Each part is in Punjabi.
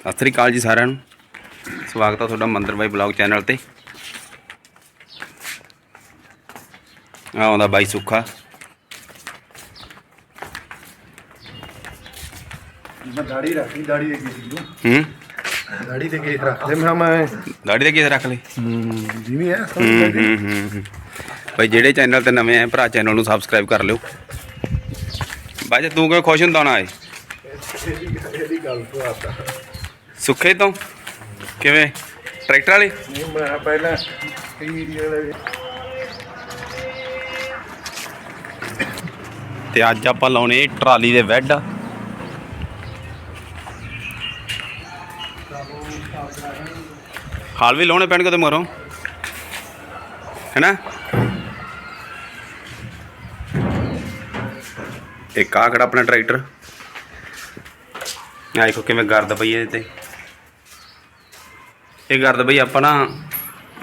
ਸਤਿ ਸ੍ਰੀ ਅਕਾਲ ਜੀ ਸਾਰਿਆਂ ਨੂੰ। ਸਵਾਗਤ ਹੈ ਤੁਹਾਡਾ ਮੰਦਰ ਬਾਈ ਬਲੌਗ ਚੈਨਲ ਤੇ। ਆ ਆਉਂਦਾ ਬਾਈ ਸੁੱਖਾ। ਮੈਂ ਦਾੜੀ ਰੱਖੀ ਦਾੜੀ ਦੇ ਕਿਸੇ ਨੂੰ ਹੂੰ? ਦਾੜੀ ਦੇ ਕੇ ਰੱਖਦੇ ਮੈਂ ਮੈਂ ਦਾੜੀ ਦੇ ਕਿਸ ਰੱਖ ਲਈ ਜਿਵੇਂ ਹੈ ਹੂੰ ਲੈ ਹੂੰ ਹੂੰ ਹੂੰ। ਬਾਈ ਜਿਹੜੇ ਚੈਨਲ ਤੇ ਨਵੇਂ ਆਏ ਭਰਾ ਚੈਨਲ ਨੂੰ ਸਬਸਕ੍ਰਾਈਬ ਕਰ ਲਿਓ। ਬਾਈ ਜੀ ਤੂੰ ਕਿਉਂ ਖੁਸ਼ ਹੁੰਦਾ ਨਾ ਆਏ ਇਹਦੀ ਗੱਲ ਤੋਂ ਸੁੱਖੇ ਤੋਂ? ਕਿਵੇਂ? ਟਰੈਕਟਰ ਵਾਲੀ? ਨਹੀਂ ਮੈਂ ਪਹਿਲਾਂ ਕਈ ਵੀਡੀਓ ਦੇ ਤੇ ਅੱਜ ਆਪਾਂ ਲਾਉਣੇ ਟਰਾਲੀ ਦੇ ਵੈਡ ਹਾਲ ਵੀ ਲਾਉਣੇ ਪੈਣਗੇ ਤੇ ਮਰੋ ਹੈਨਾ? ਇੱਕ ਆ ਖੜਾ ਆਪਣਾ ਟਰੈਕਟਰ। ਆ ਦੇਖੋ ਕਿਵੇਂ ਗਰਦ ਪਈ ਹੈ ਇਹਦੇ ਤੇ। ਇਹ ਗਰਦ ਬਈ ਆਪਾਂ ਨਾ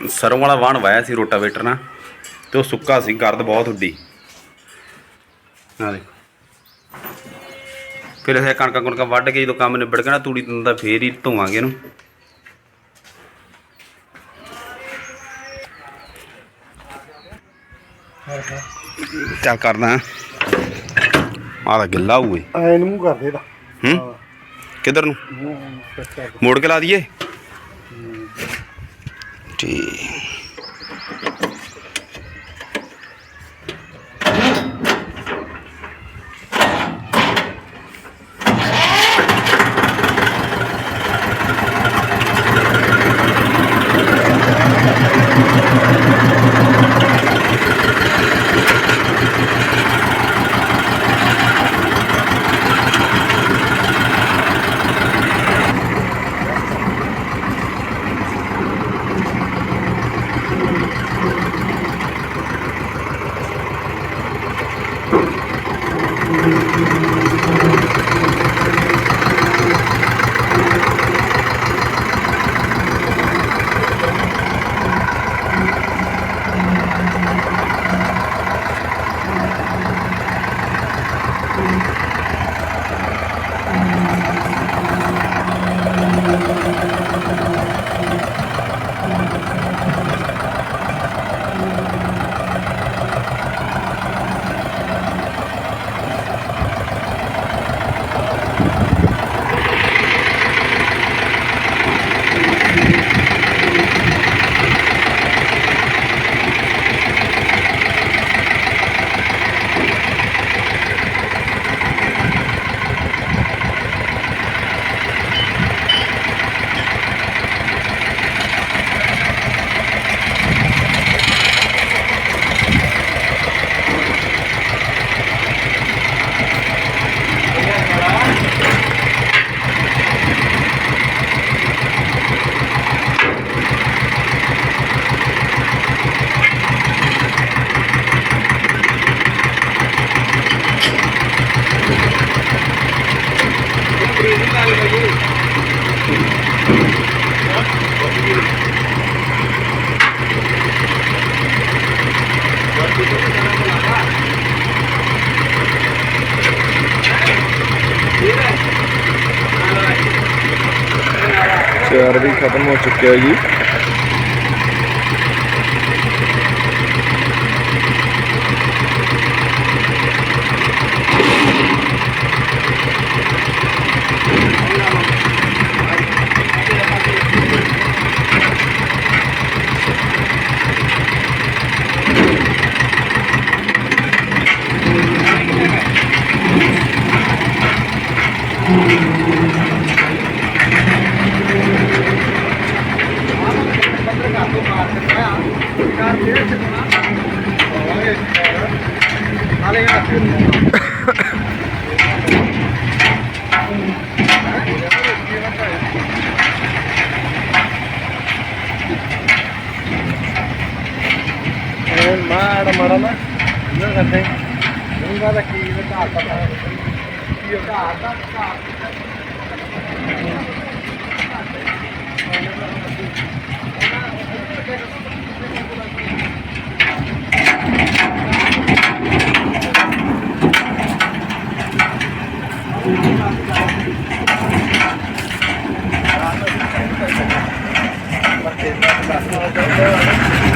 ਸਰੋਂ ਵਾਲਾ ਵਾਹਣ ਵਾਇਆ ਸੀ ਰੋਟਾਵੇਟਰ ਨਾਲ ਤੇ ਉਹ ਸੁੱਕਾ ਸੀ ਗਰਦ ਬਹੁਤ ਉੱਡੀ ਆ ਦੇਖੋ। ਫਿਰ ਅਸੀਂ ਕਣਕਾਂ ਕੁਣਕਾਂ ਵੱਢ ਕੇ ਜਦੋਂ ਕੰਮ ਨਿਬੜ ਗਿਆ ਨਾ ਤੂੜੀ ਦਾ ਫੇਰ ਹੀ ਧੋਵਾਂਗੇ ਇਹਨੂੰ। ਚੱਲ ਕਰਦਾ ਆਹ ਤਾਂ ਗਿੱਲਾ ਹੋਏ ਐਨ ਮੂੰਹ ਕਰ ਦੇ ਦਾ ਹੂੰ? ਕਿੱਧਰ ਨੂੰ? ਮੂੰਹ ਕੱਚਾ। ਮੋੜ ਕੇ ਲਾ ਦਈਏ। ਠੀਕ ਖਤਮ ਹੋ non guarda che io calma io calma Grazie.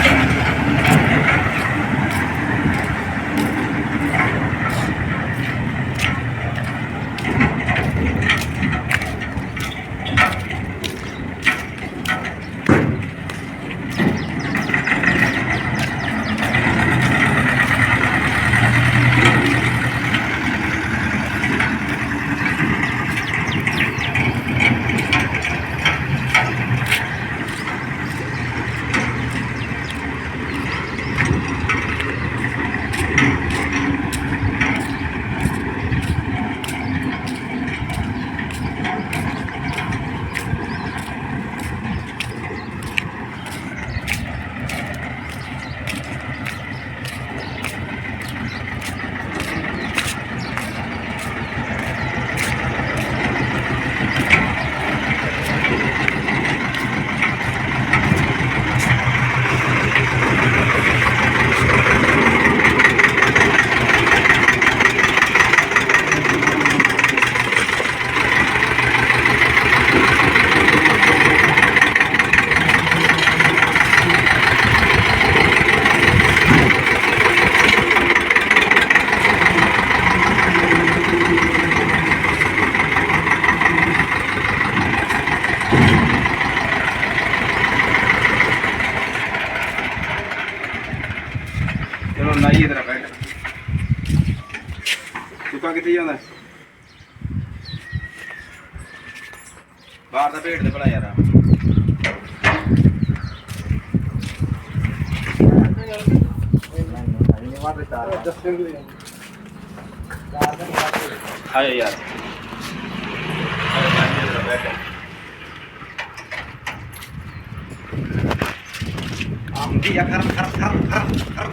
ਆਏ ਯਾਰ ਆਉਂਦੀ ਆ ਕਰ ਕਰ ਕਰ ਕਰ ਕਰ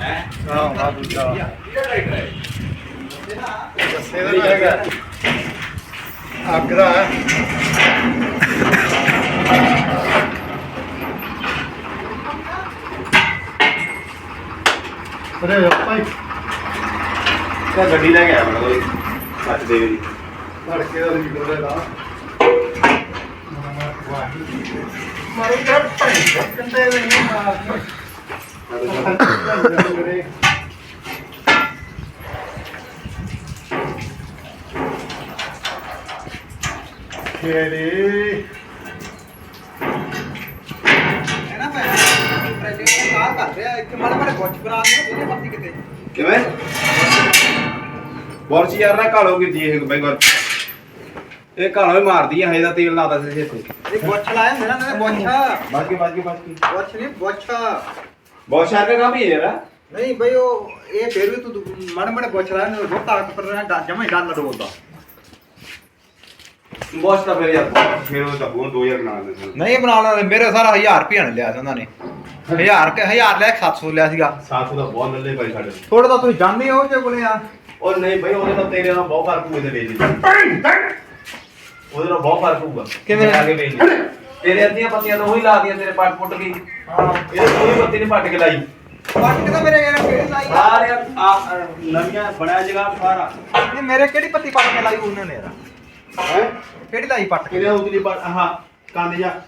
ਹੈ ਹਾਂ ਆ ਦੂਜਾ ਇਹਦਾ ਰਾਈਟ ਹੈ ਦੱਸੇ ਦਾ ਹੈਗਾ ਅੱਗ ਦਾ ਹੈ ਅਰੇ ਭਾਈ। ਤਾਂ ਗੱਡੀ ਲੈ ਕੇ ਆਇਆ ਮੈਂ ਕੋਈ ਸੱਚ ਦੇ ਜੀ ਧੜਕੇ ਦਾ ਲੀਡਰ ਦੇ ਦਾ ਮਾਰੂ ਕਰ ਭਾਈ ਕੰਦੇ ਨਹੀਂ ਮਾਰ ਮੇਰੇ ਤੇਰੇ ਕਿਵੇਂ? ਬੋਰਚ ਯਾਰ ਨਾ ਕਾਲੋਗੇ ਜੀ ਇਹ ਬਈ ਗੁਰ ਇਹ ਕਾਲੋ ਹੀ ਮਾਰਦੀ ਆ ਹਜੇ ਦਾ ਤੇਲ ਲਾਦਾ ਸੀ ਇੱਥੇ ਬਚ ਕੇ ਬਚ ਕੇ ਬਚ ਕੇ ਬਹੁਤ ਸ਼ਾਰ ਦਾ ਕੰਮ ਹੀ ਹੈ ਯਾਰ। ਨਹੀਂ ਬਈ ਉਹ ਇਹ ਫਿਰ ਵੀ ਤੂੰ ਮਾੜੇ ਮਾੜੇ ਪੁੱਛ ਰਿਹਾ ਨੇ ਰੋਤਾ ਪਰ ਜਮੇ ਡਾਲ ਡੋਲਦਾ ਬਹੁਤ ਤਾਂ ਫਿਰ ਯਾਰ ਫਿਰ ਉਹ ਤਾਂ ਬਹੁਤ 2000 ਬਣਾ ਦਿੰਦੇ ਨਹੀਂ ਬਣਾ ਲੈਣਾ ਮੇਰੇ ਸਾਰਾ 1000 ਰੁਪਏ ਨੇ ਲਿਆ ਸੀ ਉਹਨਾਂ ਨੇ। 1000 ਕੇ 1000 ਲਿਆ 700 ਲਿਆ ਸੀਗਾ। ਸਾਥੂ ਦਾ ਬਹੁਤ ਲੱਲੇ ਭਾਈ ਸਾਡੇ। ਥੋੜਾ ਤਾਂ ਤੁਸੀਂ ਜਾਣਦੇ ਹੋ ਜੇ ਕੋਲੇ ਆ। ਉਹ ਨਹੀਂ ਭਾਈ ਉਹਦੇ ਨਾਲ ਤੇਰੇ ਨਾਲ ਬਹੁਤ ਫ਼ਰਕ ਹੋਊਗਾ ਤੇ ਵੇਚ ਉਹਦੇ ਨਾਲ ਬਹੁਤ ਫ਼ਰਕ ਹੋਊਗਾ ਕਿਵੇਂ? ਆ ਕੇ ਵੇਚ ਲਈ ਤੇਰੇ ਅੱਧੀਆਂ ਪੱਤੀਆਂ ਤਾਂ ਉਹੀ ਲਾਦੀਆਂ ਤੇਰੇ ਪੱਟ ਪੁੱਟ ਗਈ ਹਾਂ। ਇਹ ਕੋਈ ਪੱਤੀ ਨਹੀਂ ਪੱਟ ਕੇ ਲਾਈ। ਪੱਟ ਕੇ ਤਾਂ ਮੇਰੇ ਯਾਰ ਕਿਹੜੀ ਲਾਈ? ਆ? ਸਾਰੇ ਆ ਆ, ਨਵੀਆਂ ਬਣਿਆ ਜਗ੍ਹਾ ਸਾਰਾ। ਨਹੀਂ ਮੇਰੇ ਕਿਹੜੀ ਪੱਤੀ ਪੱਟ ਕੇ ਲਾਈ ਉਹਨਾਂ ਨੇ ਯਾਰ? ਹੈ? ਕਿਹੜੀ ਲਾਈ ਪੱਟ ਕੇ? ਕਿਹਦੇ ਉਤਲੀ ਪੱਟ? ਆਹ ਕੰਦ ਜਾ।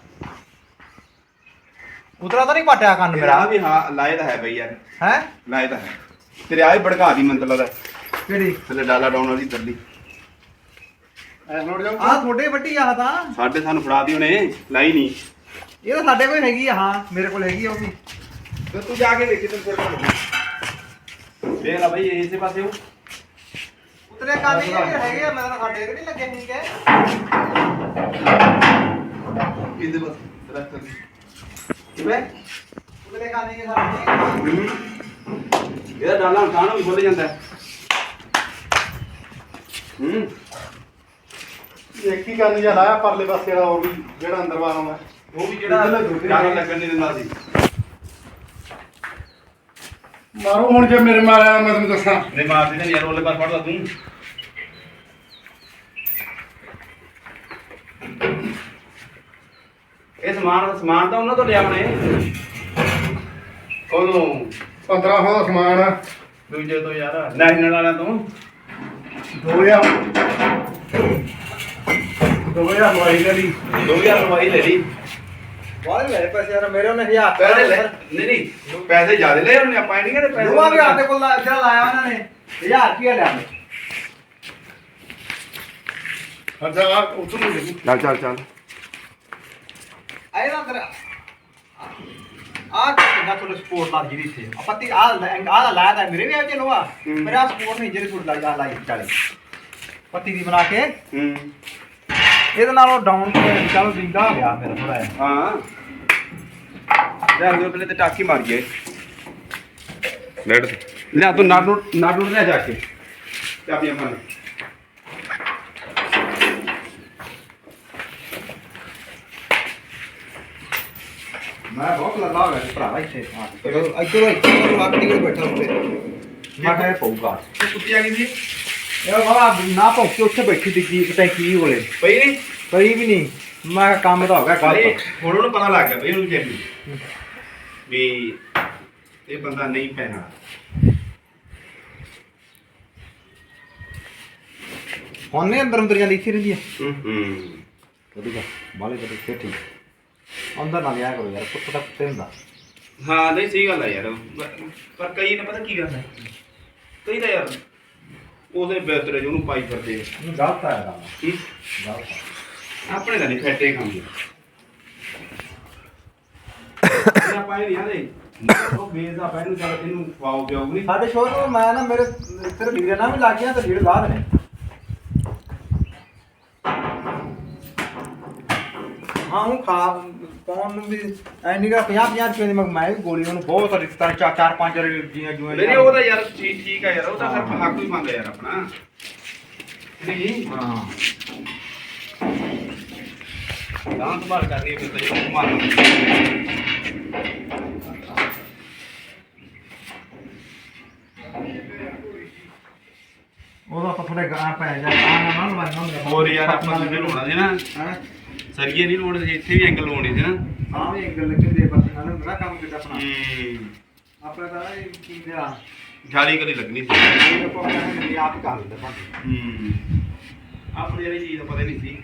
ਉਤਰਾ ਤਾਂ ਨਹੀਂ ਪਟਿਆ ਕੰਨ ਮੇਰਾ। ਮੇਰਾ ਵੀ ਹਾਂ ਲਾਏ ਤਾਂ ਹੈ ਬਈ ਯਾਰ। ਹੈ? ਲਾਏ ਤਾਂ ਹੈ। ਤੇਰੇ ਆਏ ਭੜਕਾ ਦੀ ਮੰਤਲ ਦਾ ਕਿਹੜੀ? ਥੱਲੇ ਡਾਲਾ ਡਾਉਣ ਵਾਲੀ ਤਰਲੀ ਐ ਨੋਟ ਜਾਓ ਆਹ ਤੁਹਾਡੇ ਵੱਡੀ ਆ ਤਾਂ। ਸਾਡੇ ਸਾਨੂੰ ਫੜਾ ਦੀ ਉਹਨੇ ਲਾਈ ਨਹੀਂ। ਇਹ ਤਾਂ ਸਾਡੇ ਕੋਲ ਹੈਗੀ ਆ ਹਾਂ ਮੇਰੇ ਕੋਲ ਹੈਗੀ ਆ ਉਹ ਵੀ। ਤੇ ਤੂੰ ਜਾ ਕੇ ਵੇਖੀ ਤੈਨੂੰ ਫਿਰ ਵੇਖ ਲੈ ਬਈ ਇਸੇ ਪਾਸੇ ਉਹ ਉਤਰੇ ਕੰਨ ਹੀ ਹੈਗੇ ਆ ਮੈਂ ਤਾਂ ਸਾਡੇ ਕਿ ਨਹੀਂ ਲੱਗੇ ਠੀਕ ਹੈ। ਕਿਹਦੇ ਬਸ ਦਰਖਤ ਕਿਵੇਂ? ਉਤਰੇ ਕੰਨ ਹੀ ਸਾਡੇ ਇਹਦਾ ਡਾਲਾ ਕਾਹਨੂੰ ਵੀ ਖੁੱਲ ਜਾਂਦਾ। ਹੈ। ਇੱਕ ਹੀ ਕਰਨ ਜਾਂ ਲਾਇਆ ਪਰਲੇ ਪਾਸੇ ਵਾਲਾ ਉਹ ਵੀ ਜਿਹੜਾ ਅੰਦਰ ਵਾਲਾ ਉਹ ਵੀ ਜਿਹੜਾ ਡਾਲਾ ਲੱਗਣ ਨਹੀਂ ਦਿੰਦਾ ਸੀ। ਮਾਰੋ ਹੁਣ ਜੇ ਮੇਰੇ ਮਾਰਿਆ ਮੈਂ ਤੁਹਾਨੂੰ ਦੱਸਾਂ। ਨਹੀਂ ਮਾਰਦੀ ਤੇ ਯਾਰ ਉਹਲੇ ਪਰ ਫੜਦਾ ਤੂੰ। ਇਹ ਸਮਾਨ ਸਮਾਨ ਤਾਂ ਉਹਨਾਂ ਤੋਂ ਲਿਆ ਉਹਨੇ ਕੋਲੋਂ 1500 ਦਾ ਸਮਾਨ ਆ। ਦੂਜੇ ਤੋਂ ਯਾਰ ਨੈਸ਼ਨਲ ਵਾਲਿਆਂ ਤੋਂ। 2000 2000 ਲਵਾਈ ਕਰੀ 2000 ਰੁਪਏ ਲੈ ਲਈ। ਬਾਹਰ ਲੈ ਪੈਸੇ ਯਾਰ ਮੇਰੇ ਉਹਨੇ 1000 ਪੈਸੇ ਲੈ। ਨਹੀਂ ਨਹੀਂ ਪੈਸੇ ਜ਼ਿਆਦਾ ਲਏ ਉਹਨੇ ਆਪਾਂ ਨਹੀਂ ਕਹਿੰਦੇ ਪੈਸੇ ਦੋਵਾਂ ਵੀ ਆਦੇ ਕੋਲ ਲਾ- ਜਿਹੜਾ ਲਾਇਆ ਉਹਨਾਂ ਨੇ 1000 ਰੁਪਏ ਲਿਆ ਨੇ ਅੱਛਾ ਆ ਉੱਥੋਂ ਨੂੰ ਦੇਖੀ ਚੱਲ ਚੱਲ ਚੱਲ। ਆਏ ਨਾ ਅੰਦਰ। ਆ ਕਿੰਨਾ ਤੁਹਾਡੇ ਸਪੋਰਟ ਲੱਗ ਜਿਹਦੀ ਇੱਥੇ। ਆਪਤੀ ਆ ਆ ਲਾਇਆ ਤਾਂ ਮੇਰੇ ਵੀ ਆ ਚਲੋ ਆ ਹੂੰ। ਮੇਰਾ ਸਪੋਰਟ ਨਹੀਂ ਜਿਹੜੇ ਤੁਹਾਡੇ ਲੱਗ ਲਾਈ ਚਾਲੇ। ਪੱਤੀ ਦੀ ਬਣਾ ਕੇ। ਹੂੰ। ਇਹਦੇ ਨਾਲੋਂ ਡਾਊਨ ਚਲੋ ਵਿੰਗਾ ਹੋ ਗਿਆ ਮੇਰਾ ਥੋੜਾ ਜਿਹਾ। ਹਾਂ। ਲੈ ਦੋ ਪਹਿਲੇ ਤੇ ਟਾਕੀ ਮਾਰ ਗਏ ਲੈਟ ਲੈ ਤੂੰ। ਨਾੜ ਨੂੰ ਨਾੜ ਨੂੰ ਲੈ ਜਾ ਕੇ। ਚਾਬੀਆਂ ਫੜ ਮੈਂ ਬਹੁਤ ਲੱਗਾ ਹੋਇਆ ਸੀ ਭਰਾ ਇੱਥੇ। ਹਾਂ। ਇੱਧਰ ਇੱਧਰ ਲੱਗ ਕੇ ਬੈਠਾ ਉੱਤੇ ਮੈਂ ਕਿਹਾ ਇਹ ਪਊਗਾ। ਤੂੰ ਕੁੱਤੀ ਆ ਗਈ ਸੀ। ਇਹ ਬਾਬਾ ਨਾ ਭੌਂਕੇ ਉੱਥੇ ਬੈਠੀ ਦੀ ਕੀ ਟੈਂਕੀ ਕੋਲੇ ਪਈ ਨਹੀਂ? ਕਈ ਵੀ ਨਹੀਂ। ਮੈਂ ਕਿਹਾ ਕੰਮ ਤਾਂ ਹੋ ਗਿਆ ਅਰੇ ਕੱਲ ਹੁਣ ਉਹਨੂੰ ਪਤਾ ਲੱਗ ਗਿਆ ਬਈ ਉਹਨੂੰ ਜੈਮੀ ਵੀ ਇਹ ਬੰਦਾ ਨਹੀਂ ਪੈਣਾ ਹੁਣ ਨਹੀਂ ਅੰਦਰ ਅੰਦਰ ਜਾਂਦੀ ਇੱਥੇ ਰਹਿੰਦੀ ਆ। ਹੂੰ ਹੂੰ। ਵਧੀਆ ਬਾਲੇ ਕਦੇ ਫੇਰ ਠੀਕ। ਅੰਦਰ ਨਾ ਲਿਆ ਕਰੋ ਯਾਰ ਕੁੱਤਾ ਕੁੱਤੇ ਹੁੰਦਾ। ਹਾਂ ਨਹੀਂ ਸਹੀ ਗੱਲ ਹੈ ਯਾਰ। ਪਰ- ਪਰ ਕਈ ਨੇ ਪਤਾ ਕੀ ਗੱਲ ਹੈ ਕਈ ਤਾਂ ਯਾਰ ਉਹਦੇ ਬਿਹਤਰ ਜਿਹਨੂੰ ਪਾਈ ਫਿਰਦੇ ਆ। ਗਲਤ ਆਇਆ ਕੰਮ ਹੂੰ? ਗਲਤ ਆ। ਆਪਣੇ ਤਾਂ ਨਹੀਂ ਫੈਟੇ ਖਾਂਦੇ ਆਪਾਂ ਇਹ ਨਹੀਂ ਆਦੇ ਉਹ ਵੇਚਦਾ ਪਹਿਨੂੰ ਚੱਲ ਇਹਨੂੰ ਖਵਾਓ ਪਿਓ ਨਹੀਂ ਸਾਡੇ ਸ਼ੋਰ ਨੂੰ ਮੈਂ ਨਾ ਮੇਰੇ ਇੱਧਰ ਵੀਰੇ ਨਾਲ ਵੀ ਲੱਗ ਗਿਆ ਤੇ ਲੀੜ ਲਾ ਦੇਣੇ ਹਾਂ ਉਹ ਖਾ ਕੌਣ ਨੂੰ ਵੀ ਐ ਨਿਗਾ 50 50 ਰੁਪਏ ਦੀ ਮੈਂ ਮੈਂ ਵੀ ਗੋਲੀ ਉਹਨੂੰ ਬਹੁਤ ਰਿਸ਼ਤਾ ਚਾਰ ਚਾਰ ਪੰਜ ਜੀਆਂ ਜੂਆਂ ਨਹੀਂ ਉਹ ਤਾਂ ਯਾਰ ਠੀਕ ਠੀਕ ਆ ਯਾਰ ਉਹ ਤਾਂ ਸਿਰਫ ਹੱਕ ਹੀ ਮੰਗਦਾ ਯਾਰ ਆਪਣਾ। ਨਹੀਂ। ਹਾਂ। ਤਾਂ ਸੰਭਾਲ ਕਰਨੀ ਫਿਰ ਤਾਂ ਇਹ ਮਾਰ। ਉਹਦਾ ਆਪਾਂ ਥੋੜੇ ਗਾਂ ਪੈ ਜਾ ਆ ਨਾ ਨਾ ਹੁੰਦਾ ਹੋਰ ਯਾਰ ਆਪਾਂ ਨੂੰ ਲਾਉਣਾ ਸੀ ਨਾ। ਹਾਂ? ਸਰੀਏ ਨਹੀਂ ਸੀ ਇੱਥੇ ਵੀ ਐਂਗਲ ਲਾਉਣੇ ਸੀ ਨਾ। ਹਾਂ ਵੀ ਐਂਗਲ ਲੱਗੇ ਦੇ ਬਸ ਨਾਲ ਮੇਰਾ ਕੰਮ ਕਿੱਦਾਂ ਆਪਣਾ। ਹੂੰ। ਆਪਣਾ ਤਾਂ ਇਹ ਕੀ ਤੇਰਾ ਜਾਲੀ ਕਲੀ ਲੱਗਣੀ ਸੀ। ਇਹ ਆਪਾਂ ਕਹਿੰਦੇ ਆਪ ਹੀ ਕਰ ਲੈਂਦੇ ਭਾਂਡੇ ਹੂੰ। ਆਪਣੀ ਜਿਹੜੀ ਚੀਜ਼ ਦਾ ਪਤਾ ਨਹੀਂ ਸੀ।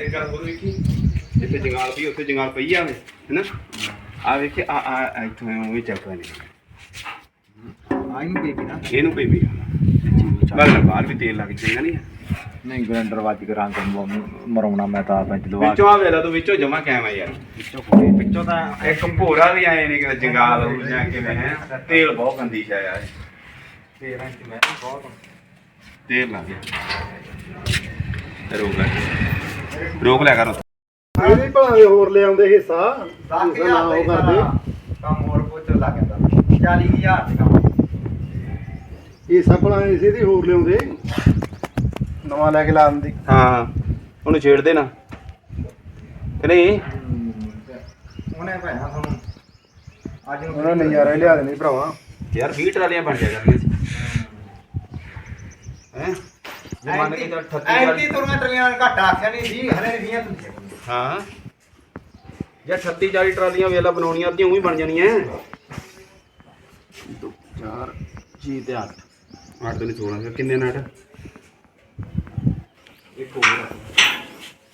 ਇਹ ਗੱਲ ਹੋਰ ਵੇਖੀ? ਇੱਥੇ ਜੰਗਾਲ ਪਈ ਉੱਥੇ ਜੰਗਾਲ ਪਈ ਆਵੇ ਹੈਨਾ ਨਹੀਂ ਵੱਜ ਕੇ ਰੰਗ ਮਰਾਉਣਾ ਮੈਂ ਤਾਂ ਵਿੱਚੋਂ ਆ ਵੇਲਾ ਤੂੰ ਵਿੱਚੋਂ ਜਮਾ ਯਾਰ। ਵਿੱਚੋਂ ਵਿੱਚੋਂ ਤਾਂ ਇੱਕ ਭੋਰਾ ਵੀ ਆਏ ਨੇ ਜੰਗਾਲ ਹੋ ਜਾਂ ਕਿਵੇਂ ਹੈ ਤੇਲ ਬਹੁਤ ਗੰਦੀ ਸ਼ਾ ਯਾਰ 13 ਇੰਚ ਮੈਂ ਬਹੁਤ ਤੇਲ ਲੱਗ ਗਿਆ ਰੋਕ ਲੈ। ਰੋਕ ਲਿਆ ਕਰ ਇਹਦੇ ਭਾਵੇਂ ਹੋਰ ਲੈ ਆਉਂਦੇ ਹਿੱਸਾ ਹਿੱਸਾ ਨਾ ਉਹ ਕਰਦੇ। ਕੰਮ ਹੋਰ ਪੁੱਛ ਲੱਗ ਜਾਂਦਾ। 40000 ਦੇ ਕੰਮ। ਹਿੱਸਾ ਭਲਾ ਇਸੇ ਦੀ ਹੋਰ ਲਿਆਉਂਦੇ। ਨਵਾਂ ਲੈ ਕੇ ਲਾ ਦਿੰਦੀ। ਹਾਂ ਉਹਨੂੰ ਛੇੜ ਦੇ ਨਾ ਕਿ ਨਹੀਂ? ਉਹਨੇ ਭੈਣਾ ਤੁਹਾਨੂੰ ਅੱਜ ਨੂੰ ਉਹਨਾਂ ਨੇ ਨਜ਼ਾਰਾ ਹੀ ਲਿਆ ਦੇਣੀ ਭਰਾਵਾ। ਯਾਰ 20 ਟਰਾਲੀਆਂ ਬਣ ਜਾ ਕਰਨੀਆਂ ਸੀ ਹੈ? ਜੇ ਮੰਨ ਕੇ ਚੱਲ 38 ਐਂਟੀ ਤੁਰੀਆਂ ਟਰਲੀਆਂ ਘੱਟ ਆਖਿਆ ਨਹੀਂ ਸੀ ਹਲੇ ਨਹੀਂ ਤੁਸੀਂ ਹਾਂ। ਜੇ 38 40 ਟਰਾਲੀਆਂ ਵੇਲਾ ਬਣਾਉਣੀਆਂ ਅੱਧੀਆਂ ਉਹੀ ਬਣ ਜਾਣੀਆਂ। 2 4 6 ਤੇ 8 8 ਦੇ 16 ਫਿਰ ਕਿੰਨੇ ਨਟ ਇੱਕ ਹੋਰ ਆ।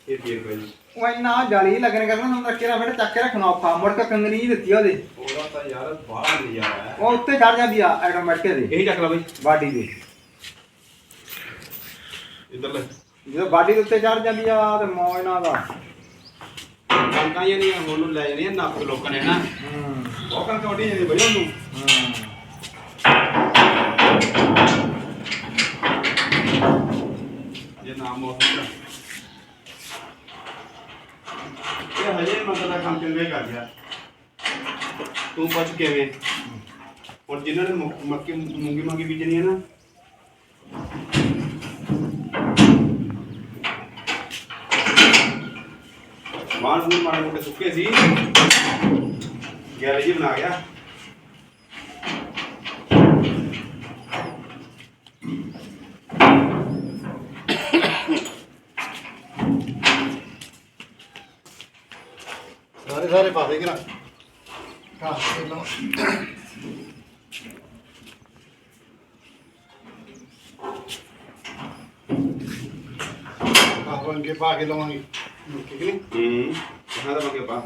ਇਹ ਫੇਰ ਪਈ ਉਹ ਇੰਨਾ ਜਾਲੀ ਲੱਗਣ ਕਰਨਾ ਨਾ ਰੱਖੇ ਰਾ ਬੇਟਾ ਚੱਕ ਕੇ ਰੱਖਣਾ ਔਖਾ। ਮੁੜ ਕੇ ਕੰਗਣੀ ਜਿਹੀ ਦਿੱਤੀ ਆ ਉਹਦੇ। ਉਹਦਾ ਤਾਂ ਯਾਰ ਬਾਹਰ ਨਹੀਂ ਜਾ ਰਿਹਾ ਉਹ ਉੱਤੇ ਚੜ ਜਾਂਦੀ ਆ ਆਟੋਮੈਟਿਕ ਦੇ ਇਹੀ ਚੱਕ ਲਾ ਬਈ। ਬਾਡੀ ਦੇ। ਇੱਧਰ ਲੈ। ਜਦੋਂ ਬਾਡੀ ਦੇ ਉੱਤੇ ਚੜ ਜਾਂਦੀ ਆ ਤੇ ਮੌਜ ਨਾਲ ਦਾ ਕਣਕਾਂ ਜਿਹੜੀਆਂ ਹੁਣ ਨੂੰ ਲੈ ਜਾਣੀਆਂ ਨੱਪ ਲੋਕਾਂ ਨੇ ਨਾ। ਉਹ ਕਣਕਾਂ ਵੱਢੀ ਜਾਂਦੀ ਬਈ ਉਹਨੂੰ ਜੇ ਨਾ ਮੌਸਮ ਦਾ ਇਹ ਹਜੇ ਮੰਦਰ ਦਾ ਕੰਮ ਚੰਗਾ ਹੀ ਕਰ ਗਿਆ ਤੂੰ ਪੁੱਛ ਕਿਵੇਂ? ਹੁਣ ਜਿਨ੍ਹਾਂ ਨੇ ਮੱਕੀ ਮੂੰਗੀ ਮੰਗੀ ਬੀਜਣੀ ਹੈ ਨਾ। ਮਾਣ ਨੂੰ ਮਾੜੇ ਮੋਟੇ ਸੁੱਕੇ ਸੀ। ਗੈਲ ਜੀ ਬਣਾ ਗਿਆ। ਸਾਰੇ ਸਾਰੇ ਪਾ ਦੇ ਕਿਰਾ ਕਾ ਦੇ ਲਓ ਆਹ ਪਾ ਕੇ ਲਵਾਂਗੇ। ਠੀਕ ਨਹੀਂ ਹੂੰ ਕਹਾਂ ਦਾ ਮੱਕੇ ਪਾ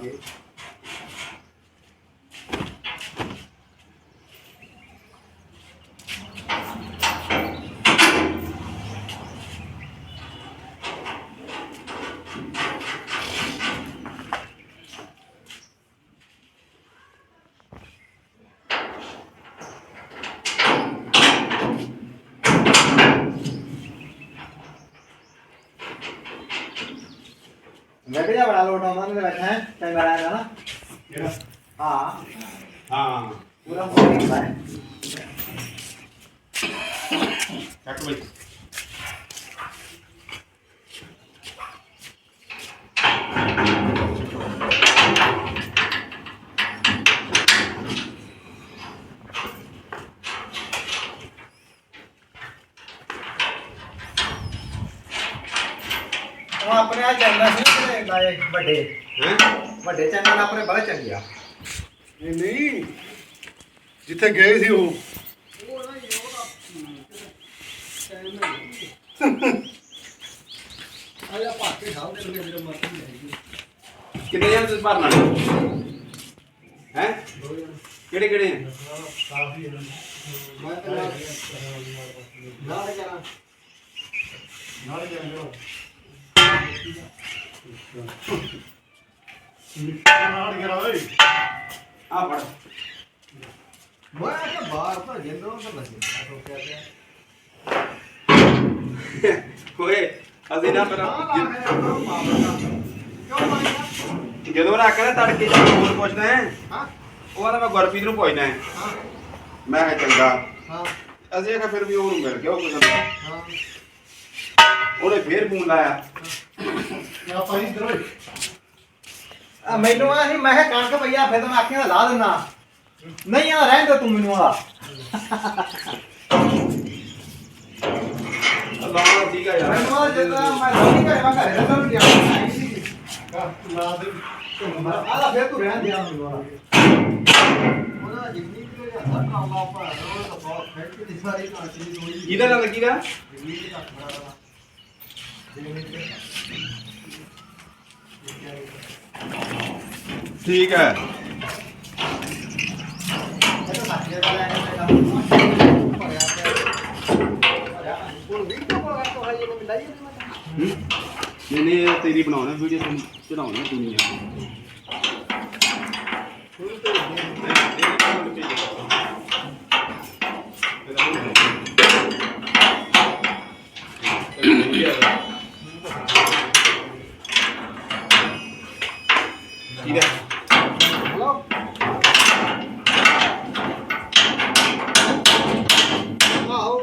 ਮੈਂ ਕਿਹਾ ਬੜਾ ਲੋਟ ਆਉਂਦਾ ਨੇ ਬੈਠਾ ਹੈ ਚੰਗਾ ਰਹਿੰਦਾ ਨਾ। ਜਿਹੜਾ ਹਾਂ। ਹਾਂ। ਪੂਰਾ ਹੋ ਗਿਆ ਹੈ। ਚੱਕ ਬਈ ਉਹ ਆਪਣੇ ਆ ਚੰਗਾ ਸੀ ਜਿਹੜੇ ਲਾਏ ਵੱਡੇ। ਹੈ? ਵੱਡੇ ਚੈਨਲ ਆਪਣੇ ਬੜੇ ਚੰਗੇ ਆ। ਨਹੀਂ ਨਹੀਂ। ਜਿੱਥੇ ਗਏ ਸੀ ਉਹ। ਕਿੰਨੇ ਜਣ ਤੁਸੀਂ ਭਰਨਾ? ਹੈ? ਕਿਹੜੇ ਕਿਹੜੇ? ਮੈਂ ਤਾਂ ਨਾਲ ਜਾਣਾ। ਨਾਲ ਜਾਂਦੇ ਨਾਲ ਕਰਾ ਓਏ ਆ ਫੜ ਮੈਂ ਕਿਹਾ ਬਾਹਰ ਤਾਂ ਜਿੰਦੋਂ ਤਾਂ ਲੱਗੇ ਸੋਚਿਆ ਪਿਆ ਓਏ ਅਸੀਂ ਨਾ ਨਾ ਮਾਰਿਆ ਜਦੋਂ ਨਾ ਕਹਿੰਦਾ ਤੜਕੇ ਜਾ ਹੋਰ ਪੁੱਛਦਾ ਹੈ ਹਾਂ? ਉਹ ਕਹਿੰਦਾ ਮੈਂ ਗੁਰਪ੍ਰੀਤ ਨੂੰ ਪੁੱਛਦਾ ਹੈ। ਹਾਂ। ਮੈਂ ਕਿਹਾ ਚੰਗਾ। ਹਾਂ। ਅਸੀਂ ਆਖਿਆ ਫਿਰ ਵੀ ਉਹਨੂੰ ਮਿਲ ਗਿਆ ਉਹ ਕਹਿੰਦਾ ਹਾਂ। ਉਹਨੇ ਫੇਰ ਫੋਨ ਲਾਇਆ। ਨਾ ਪਾਈ ਇਧਰ ਓਏ ਆ ਮੈਨੂੰ ਆ ਸੀ ਮੈਂ ਕਿਹਾ ਕਣਕ ਪਈਆ ਫਿਰ ਤਾਂ ਮੈਂ ਆਖਿਆ ਲਾ ਦਿੰਨਾ। ਨਹੀਂ ਆ ਰਹਿਣ ਦੇ ਤੂੰ ਮੈਨੂੰ ਆ। ਲਾਉਣਾ ਸੀਗਾ ਯਾਰ। ਮੈਨੂੰ ਆ ਜਿੱਦਾਂ ਮੈਂ ਨਹੀਂ ਘਰੇ ਮੈਂ ਘਰੇ ਰਹਿੰਦਾ ਵੀ ਗਿਆ ਕਾ ਲਾ ਦੇ। ਆ ਲਾ ਫਿਰ ਤੂੰ ਰਹਿਣ ਦੇ ਆ ਮੈਨੂੰ ਆ। ਉਹਦਾ ਜਿੰਨੀ ਵੀ ਜਾਂਦਾ ਕੰਮ ਆਪਾ ਉਹ ਤਾਂ ਬਹੁਤ ਫੈਕਟਰੀ ਦੀ ਸਾਰੀ ਕਣਕ ਦੀ ਹੋਈ ਕਿਹਦਾ ਨਾਲ ਲੱਗੀਦਾ ਜਿੰਨੀ ਵੀ ਘੱਟ ਬੜਾ ਬੜਾ ਠੀਕ ਹੈ। ਨਹੀਂ ਨਹੀਂ ਇਹ ਤੇਰੀ ਬਣਾਉਣਾ ਵੀਡੀਓ ਤੂੰ ਚੜਾਉਣਾ ਦੁਨੀਆ ਠੀਕ ਹੈ ਹਲੋ ਆਓ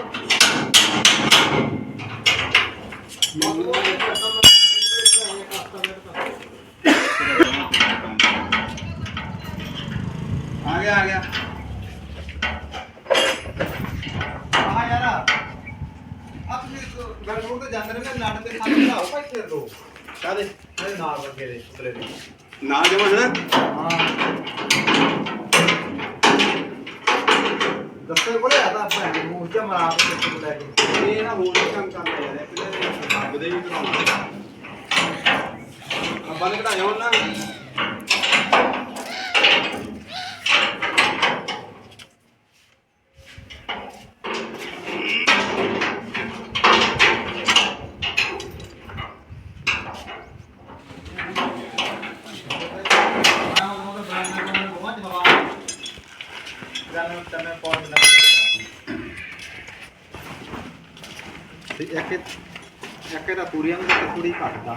ਆ ਗਿਆ ਆ ਗਿਆ ਆ ਯਾਰ ਆਪਣੇ ਗਰਮੋਂ ਤੇ ਜਾਂਦੇ ਨੇ ਨਾੜ ਤੇ ਖਾਲੀ ਲਾਓ ਭਾਈ ਤੇ ਦੋ ਕਾਦੇ ਇਹ ਨਾਲ ਲੱਗੇ ਦੇ ਉਤਰੇ ਦੇ ਨਾ ਜਮਨ ਹਾਂ। ਦੱਸੇ ਕੋਲੇ ਆਦਾ ਭੈਣ ਮੂੰਹ ਚ ਮਰਾ ਕੇ ਤੇ ਲੈ ਕੇ। ਇਹ ਨਾ ਹੋਰ ਕੰਮ ਕਰਦਾ ਯਾਰ ਇੱਕ ਤੇ ਰੱਬ ਦੇ ਵੀ ਕਰਾਉਣਾ ਆਪਾਂ ਨੇ ਕਢਾਇਆ ਹੁਣ ਨਾ ਤੇ ਇੱਕ ਇੱਕ ਇਹਦਾ ਪੂਰੀਆਂ ਨੂੰ ਤੇ ਥੋੜੀ ਘੱਟ ਦਾ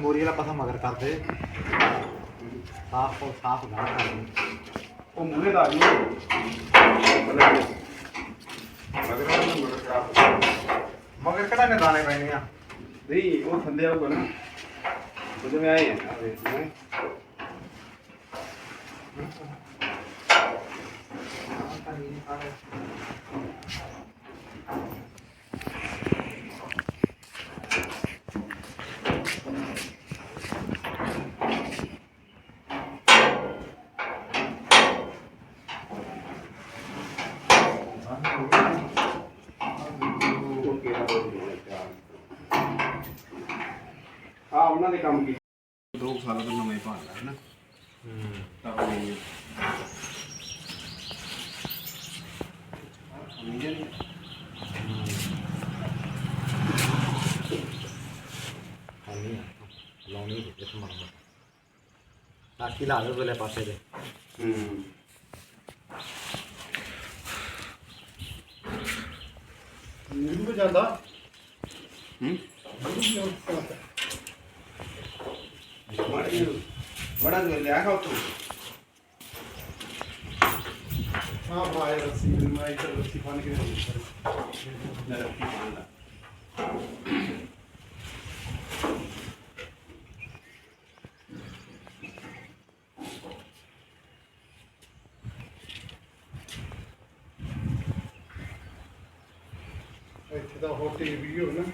ਮੋਰੀ ਵਾਲਾ ਪਾਸਾ ਮਗਰ ਕਰਦੇ। ਸਾਫ਼ ਸਾਫ਼ ਗਾਣਾ ਕਰਦੇ ਉਹ ਮੂਹਰੇ ਲਾ ਜੀ ਮਗਰ ਮਗਰ ਕਰਾ ਮਗਰ ਕਿਹੜਾ ਨੇ ਦਾਣੇ ਪੈਣੇ ਆ? ਨਹੀਂ ਉਹ ਥੱਲੇ ਆਊਗਾ ਨਾ। ਉਹ ਜਿਵੇਂ ਆਏ ਆ। ਵੇ ਆ ਉਹਨਾਂ ਦੇ ਕੰਮ ਕੀ? ਦੋ ਸਾਲਾਂ ਤੋਂ ਨਵੇਂ ਭਾਂਡਾ ਹੈ ਨਾ। ਤਾਂ ਉਹ ਸਮਝਿਆ ਨਹੀਂ ਖਾਣੀ ਆ ਲਾਉਣੀ ਇਸ ਮਾਰਦਾ ਤਾਕੀ ਲਾ ਲਓ ਬਲੇ ਪਾਸੇ ਦੇ ਹੂੰ ਨੀਰੂ ਕੋ ਜਾਂਦਾ ਹੂੰ ਨੀਰੂ ਕਿਉਂ ਜਾਂਦਾ ਬੜਾ ਜੋ ਲਿਆ ਖਾ ਤੂੰ ਹਾਂ ਭਾਈ ਰੱਸੀ ਮੈਂ ਇੱਧਰ ਰੱਸੀ ਫਨ ਕੇ ਲੈ ਰੱਖੀ ਪਾਉਂਦਾ ਇੱਥੇ ਤਾਂ ਹੋਰ ਟੀਵੀ ਹੋ ਨਾ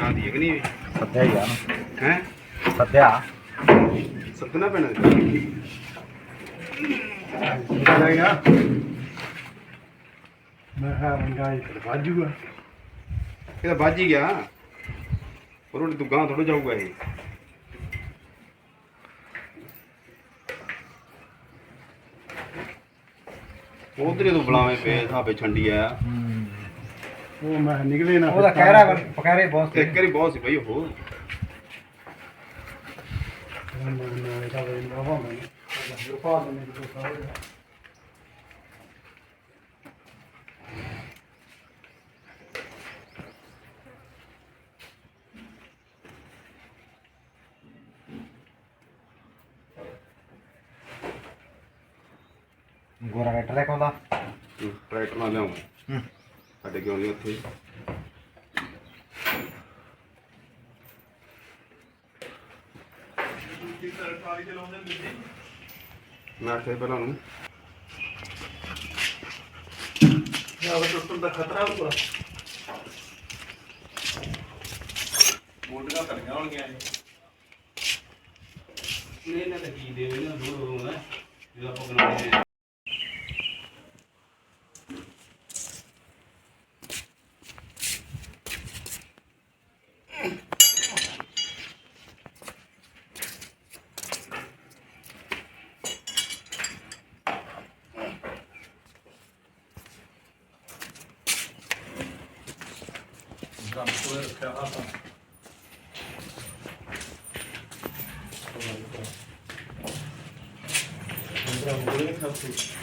ਆਦੀ ਕਿ ਥੋੜਾ ਜਾਊਗਾ ਉਧਰੇ ਤੋਂ ਬੁਲਾਵੇਂ ਪਏ ਸਾਬੇ ਛੰਡੀ ਆਇਆ। ਉਹ ਮੈਂ ਨਿਕਲੇ ਨਾ ਉਹਦਾ ਕਹਿ ਰਿਹਾ ਪਕੜੇ ਬਹੁਤ ਤੇ ਕਰੀ ਬਹੁਤ ਸੀ ਬਈ ਉਹ ਗੋਰਾ ਲੈ ਕੋਦਾ ਟਰੈਕਟਰ ਨਾਲ ਲਿਆਉਂ ਸਾਡੇ ਕਿਉਂ ਨਹੀਂ ਉੱਥੇ। ਮੈਂ ਸੀ ਪਹਿਲਾਂ ਨੂੰ ਟੁੱਟਣ ਦਾ ਖਤਰਾ ਪੂਰਾ 干啥子？过来一块。我们不能看不起。